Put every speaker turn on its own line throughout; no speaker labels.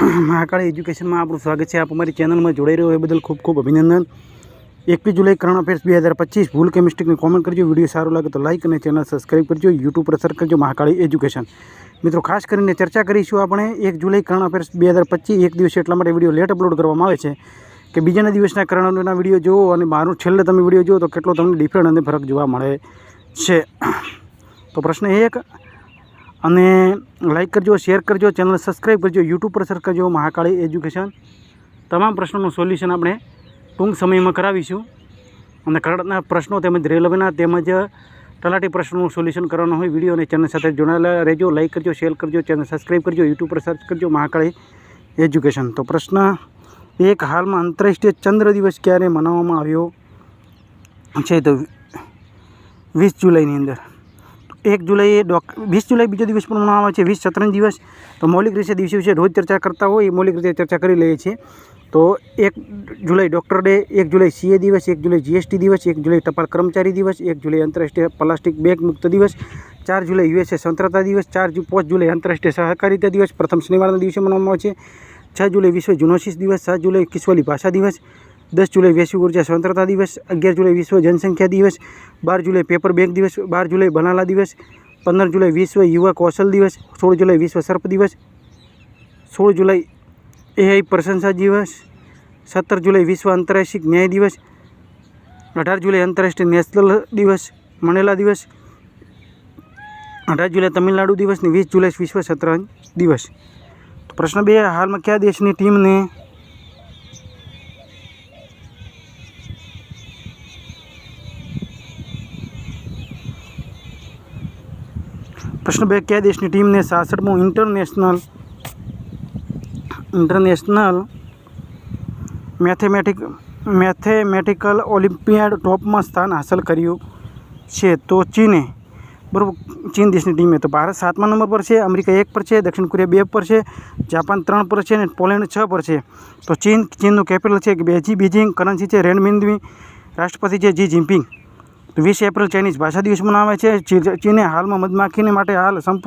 મહાકાળી એજ્યુકેશનમાં આપણું સ્વાગત છે. આપ અમારી ચેનલમાં જોડાઈ રહ્યો એ બદલ ખૂબ ખૂબ અભિનંદન. એકવીસ જુલાઈ કરંટ અફેર્સ બે હજાર પચીસ. ભૂલ કે કોમેન્ટ કરજો. વીડિયો સારો લાગે તો લાઇક અને ચેનલ સબસ્ક્રાઈબ કરજો. યુટ્યુબ પર સર્ચ કરજો મહાકાળી એજ્યુકેશન. મિત્રો, ખાસ કરીને ચર્ચા કરીશું આપણે એક જુલાઈ કરંટ અફેર્સ બે હજાર પચીસ. એક દિવસે એટલા માટે વીડિયો લેટ અપલોડ કરવામાં આવે છે કે બીજાના દિવસના કરંટના વીડિયો જુઓ અને મારું છેલ્લે તમે વીડિયો જુઓ તો કેટલો તમને ડિફરન્ટ અને ફરક જોવા મળે છે. તો પ્રશ્ન એક અને લાઇક કરજો શેર કરજો ચેનલ સબસ્ક્રાઈબ કરજો યુટ્યુબ પર સર્ચ કરજો, મહાકાળી એજ્યુકેશન તમામ પ્રશ્નોનું સોલ્યુશન આપણે ટૂંક સમયમાં કરાવીશું. અને કરંટના પ્રશ્નો તેમજ રેલવેના તેમજ તલાટી પ્રશ્નોનું સોલ્યુશન કરવાનું હોય વીડિયો અને ચેનલ સાથે જોડાયેલા રહેજો લાઇક કરજો શેર કરજો ચેનલ સબસ્ક્રાઈબ કરજો યુટ્યુબ પર સર્ચ કરજો, મહાકાળી એજ્યુકેશન તો પ્રશ્ન એક, હાલમાં આંતરરાષ્ટ્રીય ચંદ્ર દિવસ ક્યારે મનાવવામાં આવ્યો છે? તો વીસ જુલાઈની અંદર. એક જુલાઈએ ડોક, વીસ જુલાઈ બીજો દિવસ પણ મનાવવામાં આવે છે, વીસ શતરંજ દિવસ. તો મૌલિક રીતે દિવસે વિશે રોજ ચર્ચા કરતા હોય, એ મૌલિક રીતે ચર્ચા કરી લઈએ છીએ. તો એક જુલાઈ ડૉક્ટર ડે, એક જુલાઈ સીએ દિવસ, એક જુલાઈ જીએસટી દિવસ, એક જુલાઈ ટપાલ કર્મચારી દિવસ, એક જુલાઈ આંતરરાષ્ટ્રીય પ્લાસ્ટિક બેગ મુક્ત દિવસ, ચાર જુલાઈ યુએસએ સ્વતંત્રતા દિવસ, ચાર પાંચ જુલાઈ આંતરરાષ્ટ્રીય સહકારિતા દિવસ, પ્રથમ શનિવારના દિવસે મનાવવામાં આવે છે, છ જુલાઈ વિશ્વ જુનોસિસ દિવસ, સાત જુલાઈ કિસ્વલી ભાષા દિવસ દસ જુલાઈ વૈશ્વિક ઊર્જા સ્વતંત્રતા દિવસ, અગિયાર જુલાઈ વિશ્વ જનસંખ્યા દિવસ, બાર જુલાઈ પેપર બેગ દિવસ, બાર જુલાઈ બનાલા દિવસ, પંદર જુલાઈ વિશ્વ યુવા કૌશલ દિવસ, સોળ જુલાઈ વિશ્વ સર્પ દિવસ, સોળ જુલાઈ એઆઈ પ્રશંસા દિવસ, સત્તર જુલાઈ વિશ્વ આંતરરાષ્ટ્રીય ન્યાય દિવસ, અઢાર જુલાઈ આંતરરાષ્ટ્રીય નેશનલ દિવસ, મણેલા દિવસ, અઢાર જુલાઈ તમિલનાડુ દિવસ ને વીસ જુલાઈ વિશ્વ શતરંજ દિવસ. પ્રશ્ન બે, હાલમાં કયા દેશની ટીમને પ્રશ્ન બે, કયા દેશની ટીમને સાસઠમું international international mathematic mathematical olympiad ટોપમાં સ્થાન હાંસલ કર્યું છે? તો ચીને. બરાબર, ચીન દેશની ટીમે તો ભારત સાતમા નંબર પર છે, અમેરિકા એક પર છે, દક્ષિણ કોરિયા બે પર છે, જાપાન ત્રણ પર છે અને પોલેન્ડ છ પર છે. તો ચીન, ચીનનું કેપિટલ છે બેજી, બીજિંગ, કરન્સી છે રેનમિન્દવી રાષ્ટ્રપતિ છે, જી જિનપિંગ. વીસ એપ્રિલ ચાઇનીઝ ભાષા દિવસ મનાવે છે. ચીને હાલમાં મધમાખીને માટે હાલ સંપ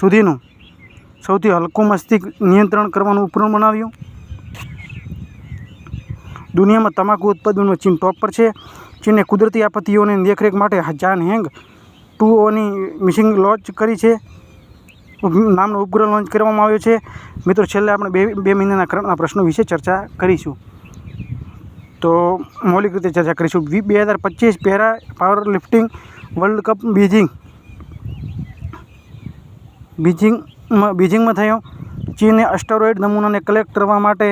સુધીનું સૌથી હલકું મસ્તિષ્ક નિયંત્રણ કરવાનું ઉપકરણ બનાવ્યું. દુનિયામાં તમાકુ ઉત્પાદનમાં ચીન ટોપ પર છે. ચીને કુદરતી આપત્તિઓની દેખરેખ માટે જાન હેંગ ટુઓની મિસિંગ લોન્ચ કરી છે. નામનો ઉપગ્રહ લોન્ચ કરવામાં આવ્યો છે. મિત્રો, છેલ્લે આપણે બે બે મહિનાના કરંટના પ્રશ્નો વિશે ચર્ચા કરીશું. તો મૌલિક રીતે ચર્ચા કરીશું. વી બે હજાર પચીસ para power lifting world cup Beijing. બીજિંગમાં બીજિંગમાં થયો. ચીને અસ્ટરોઇડ નમૂનાને કલેક્ટ કરવા માટે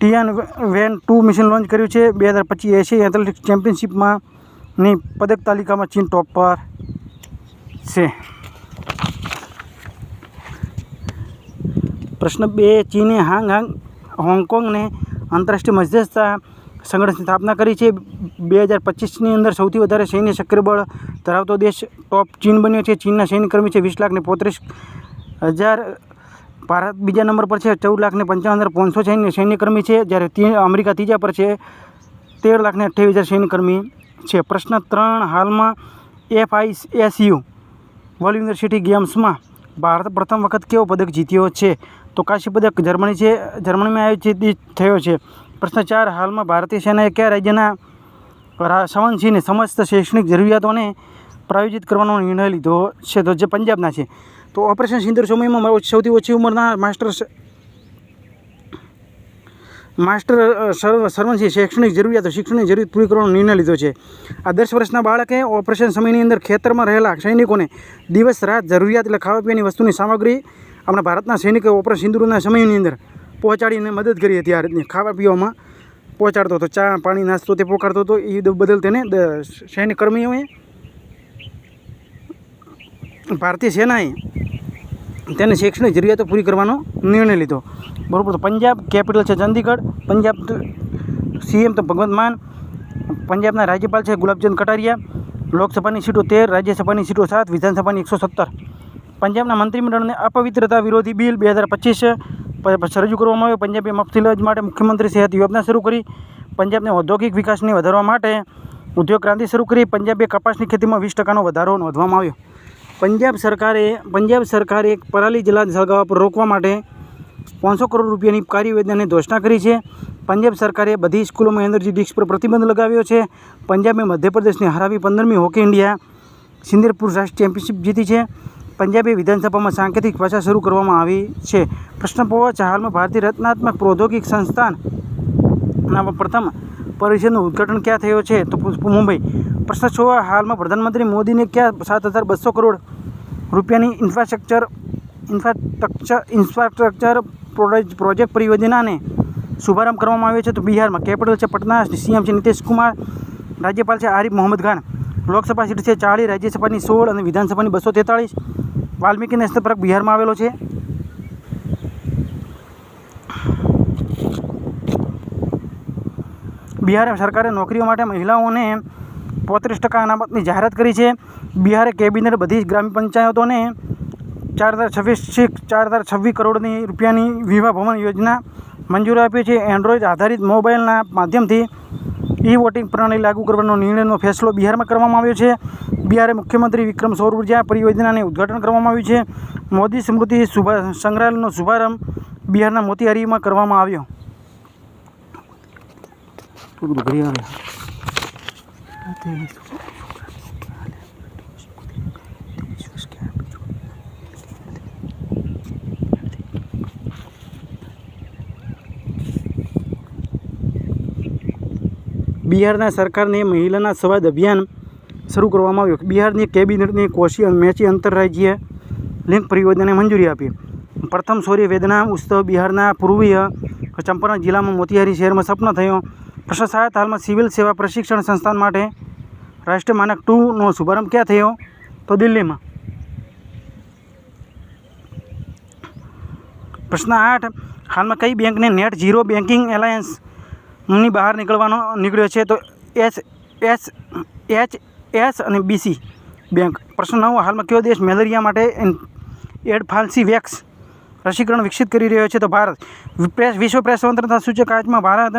Tianwen two mission launch કર્યું છે. બે હજાર પચીસ એશિયા એથ્લેટિક્સ ચેમ્પિયનશિપમાં ની પદક તાલિકામાં ચીન ટોપ પર છે. પ્રશ્ન બે, ચીને હાંગ હાંગ હોંગકોંગને આંતરરાષ્ટ્રીય મધ્યસ્થતા સંગઠનની સ્થાપના કરી છે. બે હજાર પચીસની અંદર સૌથી વધારે સૈન્ય સક્રિયબળ ધરાવતો દેશ ટોપ ચીન બન્યો છે. ચીનના સૈન્યકર્મી છે વીસ લાખને પોત્રીસ હજાર. ભારત બીજા નંબર પર છે ચૌદ લાખને પંચાવન હજાર પાંચસો સૈન્ય, સૈન્યકર્મી છે. જ્યારે અમેરિકા ત્રીજા પર છે તેર લાખને અઠ્યાવીસ હજાર સૈન્યકર્મી છે. પ્રશ્ન ત્રણ હાલમાં એફઆઈએસયુ વર્લ્ડ યુનિવર્સિટી ગેમ્સમાં ભારત પ્રથમ વખત કેવો પદક જીત્યો છે? તો કાશી પદક જર્મની છે, જર્મનીમાં આયોજિત થયો છે. પ્રશ્ન ચાર, હાલમાં ભારતીય સેનાએ કયા રાજ્યના રા- સમસ્ત શૈક્ષણિક જરૂરિયાતોને પ્રાયોજિત કરવાનો નિર્ણય લીધો છે? તો જે પંજાબના છે. તો ઓપરેશન સિંદુર સમયમાં સૌથી ઓછી ઉંમરના માસ્ટર માસ્ટર સર્વ, સર્વંશી શૈક્ષણિક જરૂરિયાતો, શિક્ષણની જરૂરિયાત પૂરી કરવાનો નિર્ણય લીધો છે. આ દસ વર્ષના બાળકે ઓપરેશન સમયની અંદર ખેતરમાં રહેલા સૈનિકોને દિવસ રાત જરૂરિયાત એટલે ખાવા પીવાની વસ્તુની સામગ્રી આપણા ભારતના સૈનિકો ઓપરેશન સિંદૂરના સમયની અંદર પહોંચાડીને મદદ કરી હતી આ રીતની. ખાવા પીવામાં પહોંચાડતો હતો. ચા, પાણી, નાસ્તો તે પોકારતો હતો. એ બદલ તેને સૈનિક કર્મીઓએ ભારતીય સેનાએ તેને શૈક્ષણિક જરૂરિયાતો પૂરી કરવાનો નિર્ણય લીધો. બરાબર તો પંજાબ કેપિટલ છે ચંદીગઢ. પંજાબ સીએમ તો ભગવંત માન. પંજાબના રાજ્યપાલ છે ગુલાબચંદ કટારિયા. લોકસભાની સીટો તેર, રાજ્યસભાની સીટો સાત, વિધાનસભાની એકસો સત્તર. પંજાબના મંત્રીમંડળને અપવિત્રતા વિરોધી બિલ બે હજાર પચીસ રજૂ કરવામાં આવ્યો. પંજાબે મફત માટે મુખ્યમંત્રી સેહત યોજના શરૂ કરી. પંજાબને ઔદ્યોગિક વિકાસને વધારવા માટે ઉદ્યોગ ક્રાંતિ શરૂ કરી. પંજાબે કપાસની ખેતીમાં વીસ ટકાનો વધારો નોંધવામાં આવ્યો. પંજાબ સરકારે પંજાબ સરકારે પરાલી જલા સળગાવવા પર રોકવા માટે પાંચસો કરોડ રૂપિયાની કાર્યયોજનાની ઘોષણા કરી છે. પંજાબ સરકારે બધી સ્કૂલોમાં એનર્જી ડિસ્ક પર પ્રતિબંધ લગાવ્યો છે. પંજાબે મધ્યપ્રદેશને હરાવી પંદરમી હોકી ઇન્ડિયા સિંદરપુર રાષ્ટ્રીય ચેમ્પિયનશિપ જીતી છે. પંજાબે વિધાનસભામાં સાંકેતિક ભાષા શરૂ કરવામાં આવી છે. પ્રશ્ન છે, હાલમાં ભારતીય રચનાત્મક પ્રૌદ્યોગિક સંસ્થાનના પ્રથમ પરિષદનું ઉદ્ઘાટન ક્યાં થયો છે? તો મુંબઈ. પ્રશ્ન છ, હાલમાં પ્રધાનમંત્રી મોદીને ક્યાં સાત હજાર બસો કરોડ રૂપિયાની ઇન્ફ્રાસ્ટ્રક્ચર ઇન્ફ્રાસ્ટ્રક્ચર ઇન્ફ્રાસ્ટ્રક્ચર પ્રોજેક્ટ પરિયોજનાને શુભારંભ કરવામાં આવ્યો છે. તો બિહારમાં કેપિટલ છે પટના સીએમ છે નીતિશ કુમાર, રાજ્યપાલ છે આરિફ મોહમ્મદ ખાન. લોકસભા સીટ છે ચાળીસ રાજ્યસભાની સોળ અને વિધાનસભાની બસો તેતાળીસ. વાલ્મીકી નેશનલ પાર્ક બિહારમાં આવેલો છે. બિહાર સરકારે નોકરીઓ માટે મહિલાઓને પોત્રીસ ટકા અનામતની જાહેરાત કરી છે. બિહારે કેબિનેટ બધી જ ગ્રામ પંચાયતોને ચાર હજાર છવ્વીસ ચાર હજાર છવ્વીસ કરોડની રૂપિયાની વિવાહ ભવન યોજના મંજૂરી આપી છે. એન્ડ્રોઈડ આધારિત મોબાઈલના માધ્યમથી ઈ વોટિંગ પ્રણાલી લાગુ કરવાનો નિર્ણયનો ફેસલો બિહારમાં કરવામાં આવ્યો છે. બિહારે મુખ્યમંત્રી વિક્રમ સૌર ઊર્જા પરિયોજનાને ઉદ્ઘાટન કરવામાં આવ્યું છે. મોદી સ્મૃતિ શુભા સંગ્રહાલયનો શુભારંભ બિહારના મોતિહારીમાં કરવામાં આવ્યો. બધું બિહારના સરકારને મહિલાના સંવાદ અભિયાન શરૂ કરવામાં આવ્યું. બિહારની કેબિનેટની કોશી મેચી આંતરરાજ્ય લિંક પરિયોજનાને મંજૂરી આપી. પ્રથમ સૂર્ય વેદના ઉત્સવ બિહારના પૂર્વીય ચંપારણ જિલ્લામાં મોતિહારી શહેરમાં સપના થયો. પ્રશ્ન હાલમાં સિવિલ સેવા પ્રશિક્ષણ સંસ્થાન માટે રાષ્ટ્રીય માનક ટુનો શુભારંભ ક્યાં થયો? તો દિલ્હીમાં. પ્રશ્ન આઠ, હાલમાં કઈ બેંકને નેટ ઝીરો બેન્કિંગ એલાયન્સની બહાર નીકળવાનો નીકળ્યો છે તો એચ એસ એચ, એસ અને બીસી બેંક. પ્રશ્ન નવ, હાલમાં કયો દેશ મેલેરિયા માટે એડ એડફાન્સી વેક્સ રસીકરણ વિકસિત કરી રહ્યો છે. તો ભારત વિશ્વ પ્રેસ સ્વતંત્રતા સૂચકાંકમાં ભારત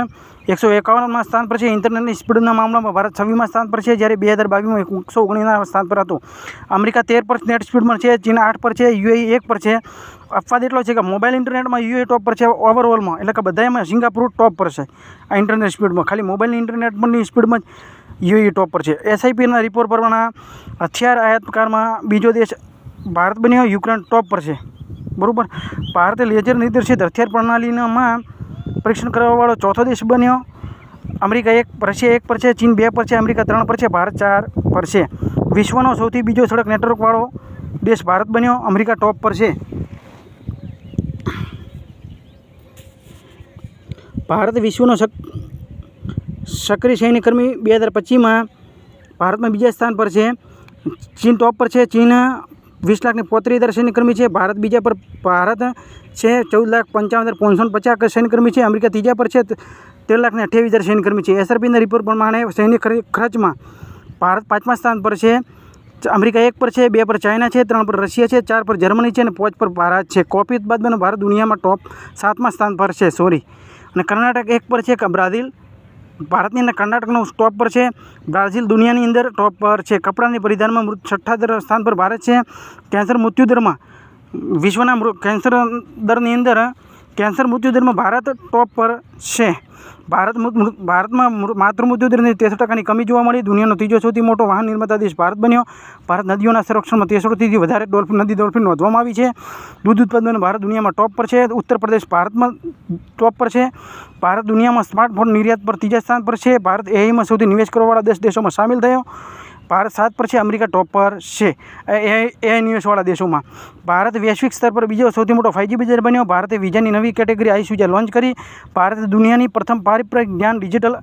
એકસો એકાવનમાં સ્થાન પર છે. ઇન્ટરનેટની સ્પીડના મામલામાં ભારત છવ્વીમાં સ્થાન પર છે, જ્યારે બે હજાર બાવીસમાં એકસો ઓગણીસના સ્થાન પર હતું. અમેરિકા તેર પર નેટ સ્પીડમાં છે, ચીન આઠ પર છે, યુએઈ એક પર છે. અપવાદ એટલો છે કે મોબાઈલ ઇન્ટરનેટમાં યુએ ટોપ પર છે, ઓવરઓલમાં. એટલે કે બધામાં સિંગાપુર ટોપ પર છે, આ ઇન્ટરનેટ સ્પીડમાં. ખાલી મોબાઈલ ઇન્ટરનેટની સ્પીડમાં યુએ ટોપ પર છે. એસઆઈપીના રિપોર્ટ પ્રમાણે હથિયાર આયાતકારમાં બીજો દેશ ભારત બન્યો, યુક્રેન ટોપ પર છે. બરાબર? ભારતે લેઝર નિર્દેશિત હથિયાર પ્રણાલીમાં પરીક્ષણ કરવાવાળો ચોથો દેશ બન્યો. અમેરિકા એક પર છે એક પર છે ચીન બે પર છે અમેરિકા ત્રણ પર છે ભારત ચાર પર છે વિશ્વનો સૌથી બીજો સડક નેટવર્કવાળો દેશ ભારત બન્યો, અમેરિકા ટોપ પર છે ભારત વિશ્વનો સક સક્રિય સૈન્યકર્મી બે હજાર પચીસમાં ભારતમાં બીજા સ્થાન પર છે ચીન ટોપ પર છે ચીન વીસ લાખને પોત્રીસ હજાર સૈન્યકર્મી છે. ભારત બીજા પર, ભારત છે ચૌદ લાખ પંચાવન હજાર પાંચસો પચાસ સૈન્યકર્મી છે. અમેરિકા ત્રીજા પર છે તેર લાખને અઠ્યાવીસ હજાર સૈન્યકર્મી છે. એસઆરપીના રિપોર્ટ પ્રમાણે સૈન્ય ખર્ચમાં ભારત પાંચમા સ્થાન પર છે. અમેરિકા એક પર છે, બે પર ચાઇના છે, ત્રણ પર રશિયા છે, ચાર પર જર્મની છે અને પાંચ પર ભારત છે. કોપી બાદમાં ભારત દુનિયામાં ટોપ સાતમા સ્થાન પર છે. સોરી અને કર્ણાટક એક પર છે બ્રાઝિલ. ભારતની અંદર કર્ણાટકનો ટોપ પર છે. બ્રાઝિલ દુનિયાની અંદર ટોપ પર છે. કપડાની પરિધાનમાં મૃત છઠ્ઠા સ્થાન પર ભારત છે. કેન્સર મૃત્યુદરમાં વિશ્વના કેન્સર દરની અંદર, કેન્સર મૃત્યુદરમાં ભારત ટોપ પર છે. ભારત ભારતમાં માતૃ મૃત્યુદરની ત્રેસઠ ટકાની કમી જોવા મળી. દુનિયાનો ત્રીજો સૌથી મોટો વાહન નિર્માતા દેશ ભારત બન્યો. ભારત નદીઓના સંરક્ષણમાં ત્રેસઠથી વધારે ડોલ્ફિન નદી ડોલ્ફિન નોંધવામાં આવી છે. દૂધ ઉત્પાદન ભારત દુનિયામાં ટોપ પર છે. ઉત્તર પ્રદેશ ભારતમાં ટોપ પર છે. ભારત દુનિયામાં સ્માર્ટફોન નિર્યાત પર ત્રીજા સ્થાન પર છે. ભારત એઆઈમાં સૌથી નિવેશ કરવાવાળા દસ દેશોમાં સામેલ થયો. ભારત સાત પર છે, અમેરિકા ટોપ પર છે. એ નિવેશવાળા દેશોમાં. ભારત વૈશ્વિક સ્તર પર બીજો સૌથી મોટો ફાઇવજી બજાર બન્યો. ભારતે વિઝાની નવી કેટેગરી આઈ સુજા લોન્ચ કરી. ભારતે દુનિયાની પ્રથમ પારંપરિક જ્ઞાન ડિજિટલ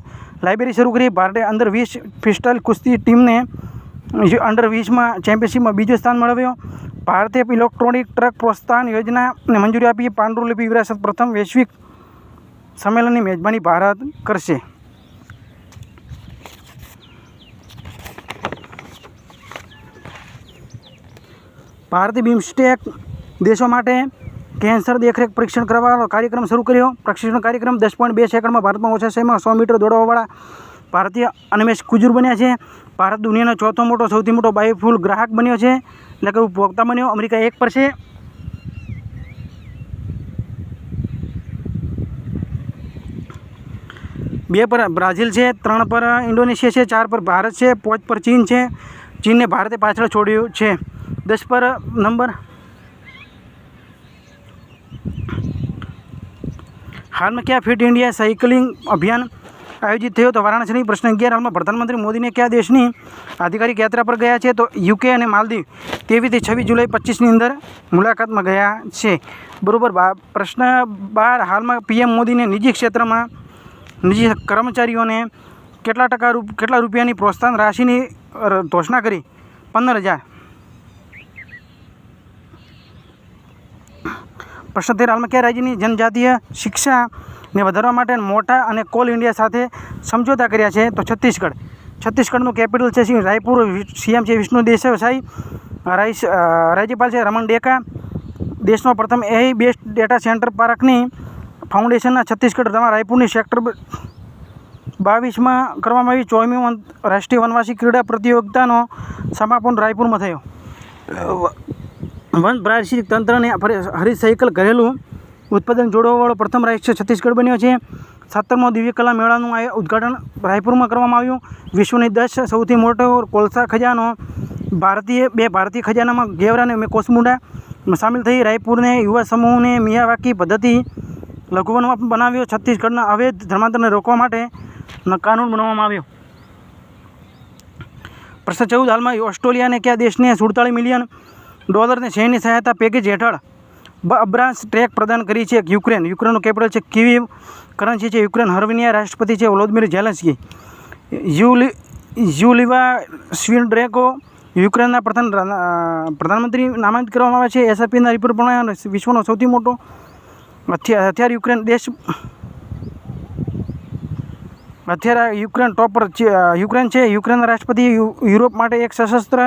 લાઇબ્રેરી શરૂ કરી. ભારતે અંડર વીસ ફિસ્ટલ કુસ્તી ટીમને અંડર વીસમાં ચેમ્પિયનશિપમાં બીજો સ્થાન મેળવ્યો. ભારતે ઇલેક્ટ્રોનિક ટ્રક પ્રોત્સાહન યોજનાને મંજૂરી આપી. પાંડુલિપિ વિરાસત પ્રથમ વૈશ્વિક સંમેલનની મેજબાની ભારત કરશે. ભારતીય બિમસ્ટેક દેશો માટે કેન્સર દેખરેખ પરીક્ષણ કરવાનો કાર્યક્રમ શરૂ કર્યો. પ્રશિક્ષણ કાર્યક્રમ દસ પોઈન્ટ બે સેકન્ડમાં ભારતમાં ઓછા સમયમાં સો મીટર દોડવાવાળા ભારતીય અનમેશ કુજુર બન્યા છે. ભારત દુનિયાનો ચોથો મોટો, સૌથી મોટો બાયોફ્યુલ ગ્રાહક બન્યો છે. એટલે કે ઉપભોક્તા બન્યો. અમેરિકા એક પર છે. બે પર બ્રાઝિલ છે, ત્રણ પર ઇન્ડોનેશિયા છે, ચાર પર ભારત છે, પાંચ પર ચીન છે. ચીનને ભારતે પાછળ છોડ્યું છે. દસ પર નંબર. હાલમાં ક્યાં ફિટ ઇન્ડિયા સાયકલિંગ અભિયાન આયોજિત થયો? તો વારાણસીની પ્રશ્ન અગિયાર હાલમાં પ્રધાનમંત્રી મોદીને કયા દેશની આધિકારિક યાત્રા પર ગયા છે? તો યુકે અને માલદીવ તેવીસથી છવ્વીસ જુલાઈ પચીસની અંદર મુલાકાતમાં ગયા છે. બરાબર પ્રશ્ન બાર. હાલમાં પીએમ મોદીને નિજી ક્ષેત્રમાં, નિજી કર્મચારીઓને કેટલા ટકા રૂપ કેટલા રૂપિયાની પ્રોત્સાહન રાશિની ઘોષણા કરી? પંદર હજાર. પ્રશ્ન તેર હાલમાં કયા રાજ્યની જનજાતીય શિક્ષાને વધારવા માટે મોટા અને કોલ ઇન્ડિયા સાથે સમજોતા કર્યા છે? તો છત્તીસગઢ. છત્તીસગઢનું કેપિટલ છે શ્રી રાયપુર સીએમ છે વિષ્ણુ દેસાઈ રાઈસ રાજ્યપાલ છે રમણ ડેકા. દેશનો પ્રથમ એઆઈ બેસ્ટ ડેટા સેન્ટર પાર્કની ફાઉન્ડેશનના છત્તીસગઢ રાયપુરની સેક્ટર બાવીસમાં કરવામાં આવી ચોવીમી રાષ્ટ્રીય વનવાસી ક્રીડા પ્રતિયોગિતાનો સમાપન રાયપુરમાં થયો. વન પ્રાદેશિક તંત્રને હરિસાયકલ ઘરેલું ઉત્પાદન જોડવાવાળો પ્રથમ રાષ્ટ્ર છત્તીસગઢ બન્યો છે. સત્તરમો દિવ્ય કલા મેળાનું આ ઉદ્ઘાટન રાયપુરમાં કરવામાં આવ્યું. વિશ્વની દસ સૌથી મોટો કોલસા ખજાનો ભારતીય, બે ભારતીય ખજાનામાં ગેવરા અને કોસમુંડા સામેલ થઈ રાયપુરને યુવા સમૂહને મિયાવાકી પદ્ધતિ લઘુવનમાં બનાવ્યો. છત્તીસગઢના અવૈધ ધર્માંતરને રોકવા માટે કાનૂન બનાવવામાં આવ્યો. પ્રશ્ન ચૌદ હાલમાં ઓસ્ટ્રેલિયાને કયા દેશને સુડતાળીસ મિલિયન ડોલરની સૈન્ય સહાયતા પેકેજ હેઠળ અબ્રાંસ ટ્રેક પ્રદાન કરી છે યુક્રેન. યુક્રેનનું કેપિટલ છે કિવી કરન્સી છે યુક્રેન. હર્વિનિયા રાષ્ટ્રપતિ છે વલોદમીર ઝેલેન્સ્કી. યુલી યુલિવા સ્વિડ્રેકો યુક્રેનના પ્રધાન પ્રધાનમંત્રી નામાંકિત કરવામાં આવે છે. એસઆરપીના રિપોર્ટ પ્રમાણે વિશ્વનો સૌથી મોટો હથિયાર યુક્રેન દેશ અત્યારે યુક્રેન ટોપ પર યુક્રેન છે, યુક્રેનના રાષ્ટ્રપતિ યુરોપ માટે એક સશસ્ત્ર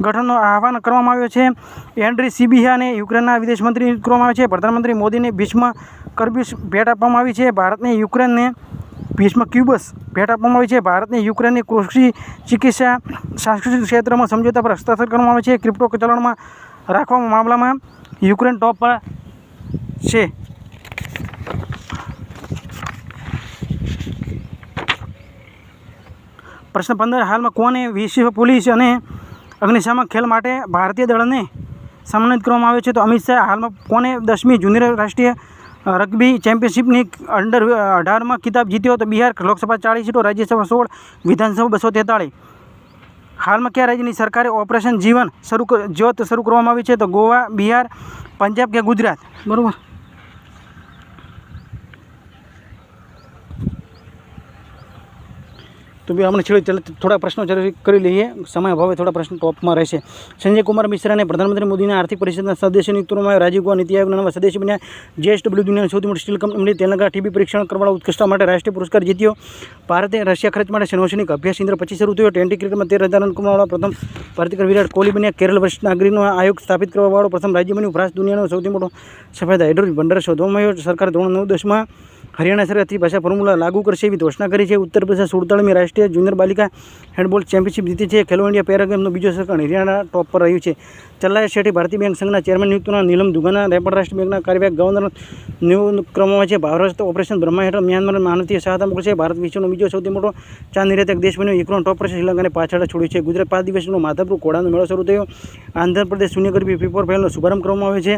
ગઠનનો આહવાન કરવામાં આવ્યો છે. એન્ડ્રી સિબિહાને યુક્રેનના વિદેશ મંત્રી કરવામાં આવે છે. પ્રધાનમંત્રી મોદીને ભીષ્મ કરબીસ ભેટ આપવામાં આવી છે. ભારતને યુક્રેનને ભીષ્મ ક્યુબસ ભેટ આપવામાં આવી છે. ભારતને યુક્રેનની કૃષિ ચિકિત્સા સાંસ્કૃતિક ક્ષેત્રમાં સમજોતા પર હસ્તાક્ષર કરવામાં આવે છે. ક્રિપ્ટો ચલણમાં રાખવા મામલામાં યુક્રેન ટોપ પર છે. પ્રશ્ન પંદર. હાલમાં કોને વિશ્વ પોલીસ અને અગ્નિશામક ખેલ માટે ભારતીય દળને સન્માનિત કરવામાં આવ્યો છે? તો અમિત શાહ, હાલમાં કોને દસમી જુનિયર રાષ્ટ્રીય રગ્બી ચેમ્પિયનશિપની અંડર અઢારમાં ખિતાબ જીત્યો તો બિહાર લોકસભા ચાળીસ સીટો, રાજ્યસભા સોળ, વિધાનસભા બસો તેતાળીસ. હાલમાં કયા રાજ્યની સરકારે ઓપરેશન જીવન શરૂ જ્યોત શરૂ કરવામાં આવી છે? તો ગોવા, બિહાર, પંજાબ કે ગુજરાત? બરાબર. તો બી આપણે છેલ્લે થોડા પ્રશ્નો કરી લઈએ. સમય અભાવે થોડા પ્રશ્નો ટોપમાં રહેશે. સંજય કુમાર મિશ્રાને પ્રધાનમંત્રી મોદીના આર્થિક પરિષદના સદસ્ય નિયુક્તમાં રાજીવ ગોવા નીતિ આયોગના નવા સદસ્ય બન્યા. જેએસડબલ્યુ દુનિયાની સૌથી મોટી સ્ટીલ કંપની તેલંગા ટીબી પરીક્ષણ કરવાના ઉત્કૃષ્ટતા માટે રાષ્ટ્રીય પુરસ્કાર જીત્યો. ભારતે રશિયા ખર્ચ માટે નૌસૈનિક અભ્યાસ ઇન્દ્ર પચીસ શરૂ થયો. ટ્વેન્ટી ક્રિકેટમાં તેર હજાર રન કમાવાળા પ્રથમ ભારતીય વિરાટ કોહલી બન્યા. કેરળ વરિષ્ઠ નાગરિકનો આયોગ સ્થાપિત કરવાવાળો પ્રથમ રાજ્ય બન્યું. ફ્રાન્સ દુનિયાનો સૌથી મોટો સફેદ હાઇડ્રોજન ભંડાર શોધવામાં આવ્યો. સરકાર ધોરણ નવ દસમાં હરિયાણા સરકારથી ભાષા ફોર્મ્યુલા લાગુ કરશે એવી ઘોષણા કરી છે. ઉત્તર પ્રદેશ સુડતાળમી રાષ્ટ્રીય જુનિયર બાલિકા હેન્ડબોલ ચેમ્પિયનશિપ જીતી છે. ખેલો ઇન્ડિયા પેરા બીજો સરકાર હરિયાણા ટોપ પર રહ્યું છે. ચલ્લાય શેઠી ભારતીય બેંક સંઘના ચેરમેન નિયુક્તના નીલમ દુગાના રેપડ રાષ્ટ્ર બેંકના કાર્યવાહક ગવર્નર નિયુક્ત કરવામાં છે. ભારત ઓપરેશન બ્રહ્મા હેઠળ મ્યાનમાર માનવતીય સહાયતા મોકલશે ભારત વિશ્વનો બીજો સૌથી મોટો ચાંદ નિર્યાતક દેશ બન્યો. યુક્રેન ટોપ પર છે. શ્રીલંકાને પાછળ છોડ્યું છે. ગુજરાત પાંચ દિવસનો માધાપુર ઘોડાનો મેળો શરૂ થયો. આંધ્રપ્રદેશ શૂન્ય ગરીબી પીપોર પહેલનો શુભારંભ કરવામાં આવે છે.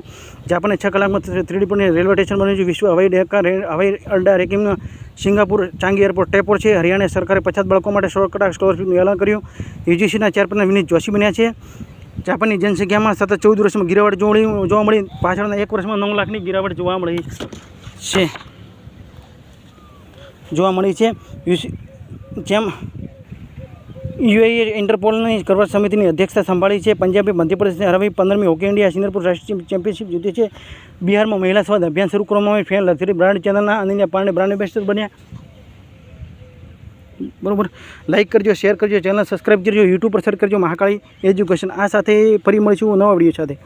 જાપાને છ કલાકમાં થ્રીડી પર રેલવે સ્ટેશન બન્યું છે. વિશ્વ હવાઈ ડેકા હવાઈ અડ્ડા રેકિંગમાં સિંગાપુર ચાંગી એરપોર્ટ ટેપોર છે. હરિયાણા સરકારે પછાત બાળકો માટે સો કલાક સ્કોલરશીપનું એલાન કર્યું. યુજીસીના ચેરપર્સન વિનીત જોશી બન્યા છે. જાપાનની જનસંખ્યામાં સતત ચૌદ વર્ષમાં ગિરાવટ જોવા મળી પાછળના એક વર્ષમાં નવ લાખની ગિરાવટ જોવા મળી છે. જોવા મળી છે. જેમ યુએઈ ઇન્ટરપોલની કરવા સમિતિની અધ્યક્ષતા સંભાળી છે. પંજાબે મધ્યપ્રદેશને હરાવી પંદરમી હોકી ઇન્ડિયા સિંગરપુર રાષ્ટ્રીય ચેમ્પિયનશિપ જીતી છે. બિહારમાં મહિલા સ્વાદ અભિયાન શરૂ કરવામાં આવ્યું ફેન લથરી બ્રાન્ડ ચેનલના અનન્ય પાંડે બ્રાન્ડ એમ્બેસેડર બન્યા. બરોબર. લાઇક કરજો શેર કરજો ચેનલ સબસ્ક્રાઈબ કરજો યુટ્યુબ પર સર્ચ કરજો, મહાકાળી એજ્યુકેશન આ સાથે ફરી મળીશું નવા વીડિયો સાથે.